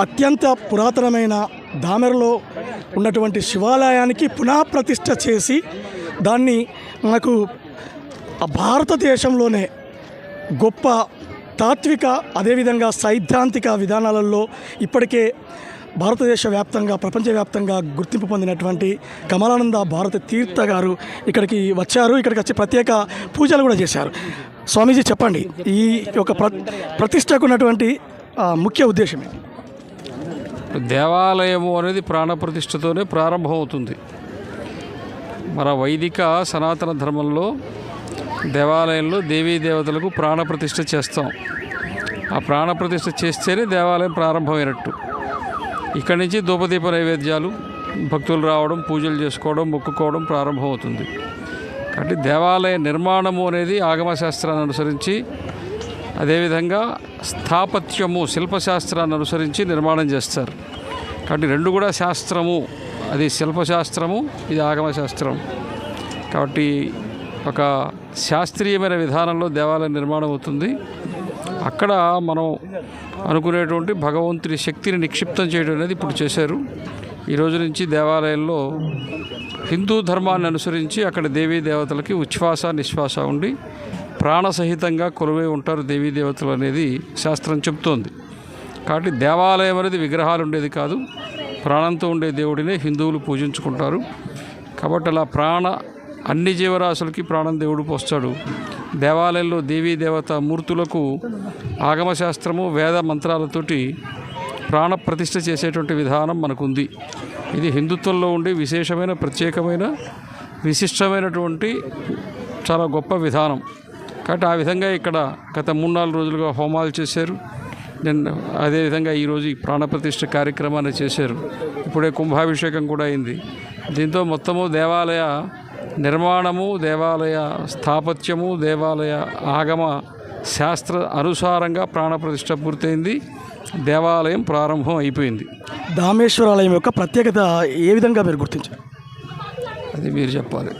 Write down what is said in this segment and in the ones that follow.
అత్యంత పురాతనమైన దామెరలో ఉన్నటువంటి శివాలయానికి పునఃప్రతిష్ఠ చేసి దాన్ని మనకు ఆ భారతదేశంలోనే గొప్ప తాత్విక అదేవిధంగా సైద్ధాంతిక విధానాలలో ఇప్పటికే భారతదేశ వ్యాప్తంగా ప్రపంచవ్యాప్తంగా గుర్తింపు పొందినటువంటి కమలానంద భారత తీర్థ గారు ఇక్కడికి వచ్చారు. ఇక్కడికి వచ్చి ప్రత్యేక పూజలు కూడా చేశారు. స్వామీజీ చెప్పండి ఈ యొక్క ప్ర ప్రతిష్టకు ఉన్నటువంటి ముఖ్య ఉద్దేశం ఏంటి? దేవాలయము అనేది ప్రాణప్రతిష్ఠతోనే ప్రారంభమవుతుంది. మన వైదిక సనాతన ధర్మంలో దేవాలయంలో దేవీ దేవతలకు ప్రాణప్రతిష్ఠ చేస్తాం. ఆ ప్రాణప్రతిష్ఠ చేస్తేనే దేవాలయం ప్రారంభమైనట్టు. ఇక్కడి నుంచి ధూపదీప నైవేద్యాలు భక్తులు రావడం పూజలు చేసుకోవడం మొక్కుకోవడం ప్రారంభమవుతుంది. కాబట్టి దేవాలయ నిర్మాణము అనేది ఆగమశాస్త్రాన్ని అనుసరించి అదేవిధంగా స్థాపత్యము శిల్పశాస్త్రాన్ని అనుసరించి నిర్మాణం చేస్తారు. కాబట్టి రెండు కూడా శాస్త్రము. అది శిల్పశాస్త్రము ఇది ఆగమశాస్త్రం. కాబట్టి ఒక శాస్త్రీయమైన విధానంలో దేవాలయం నిర్మాణం అవుతుంది. అక్కడ మనం అనుకునేటువంటి భగవంతుని శక్తిని నిక్షిప్తం చేయడం అనేది ఇప్పుడు చేశారు. ఈ రోజు నుంచి దేవాలయంలో హిందూ ధర్మాన్ని అనుసరించి అక్కడ దేవీ దేవతలకి ఉచ్ఛ్వాస నిశ్వాస ఉండి ప్రాణసహితంగా కొలువై ఉంటారు దేవీ దేవతలు అనేది శాస్త్రం చెప్తోంది కాబట్టి దేవాలయం అనేది విగ్రహాలు ఉండేది కాదు. ప్రాణంతో ఉండే దేవుడినే హిందువులు పూజించుకుంటారు. కాబట్టి అలా ప్రాణ అన్ని జీవరాశులకి ప్రాణం దేవుడు పోస్తాడు. దేవాలయంలో దేవీ దేవత మూర్తులకు ఆగమశాస్త్రము వేద మంత్రాలతోటి ప్రాణ ప్రతిష్ఠ చేసేటువంటి విధానం మనకుంది. ఇది హిందుత్వంలో ఉండే విశేషమైన ప్రత్యేకమైన విశిష్టమైనటువంటి చాలా గొప్ప విధానం. కాబట్టి ఆ విధంగా ఇక్కడ గత మూడు నాలుగు రోజులుగా హోమాలు చేశారు. నేను అదేవిధంగా ఈరోజు ఈ ప్రాణప్రతిష్ఠ కార్యక్రమాన్ని చేశారు. ఇప్పుడే కుంభాభిషేకం కూడా అయింది. దీంతో మొత్తము దేవాలయ నిర్మాణము దేవాలయ స్థాపత్యము దేవాలయ ఆగమ శాస్త్ర అనుసారంగా ప్రాణప్రతిష్ఠ పూర్తయింది. దేవాలయం ప్రారంభం అయిపోయింది. దామేశ్వరాలయం యొక్క ప్రత్యేకత ఏ విధంగా మీరు గుర్తించారు? అది మీరు చెప్పాలి.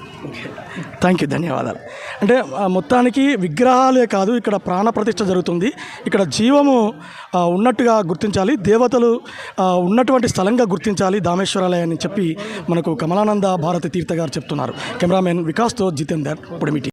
థ్యాంక్ యూ ధన్యవాదాలు. అంటే మొత్తానికి విగ్రహాలే కాదు ఇక్కడ ప్రాణ ప్రతిష్ఠ జరుగుతుంది. ఇక్కడ జీవము ఉన్నట్టుగా గుర్తించాలి దేవతలు ఉన్నటువంటి స్థలంగా గుర్తించాలి దామేశ్వరాలయాన్ని చెప్పి మనకు కమలానంద భారతి తీర్థ గారు చెప్తున్నారు. కెమెరామెన్ వికాస్తో జితేందర్ పొడిమిటి.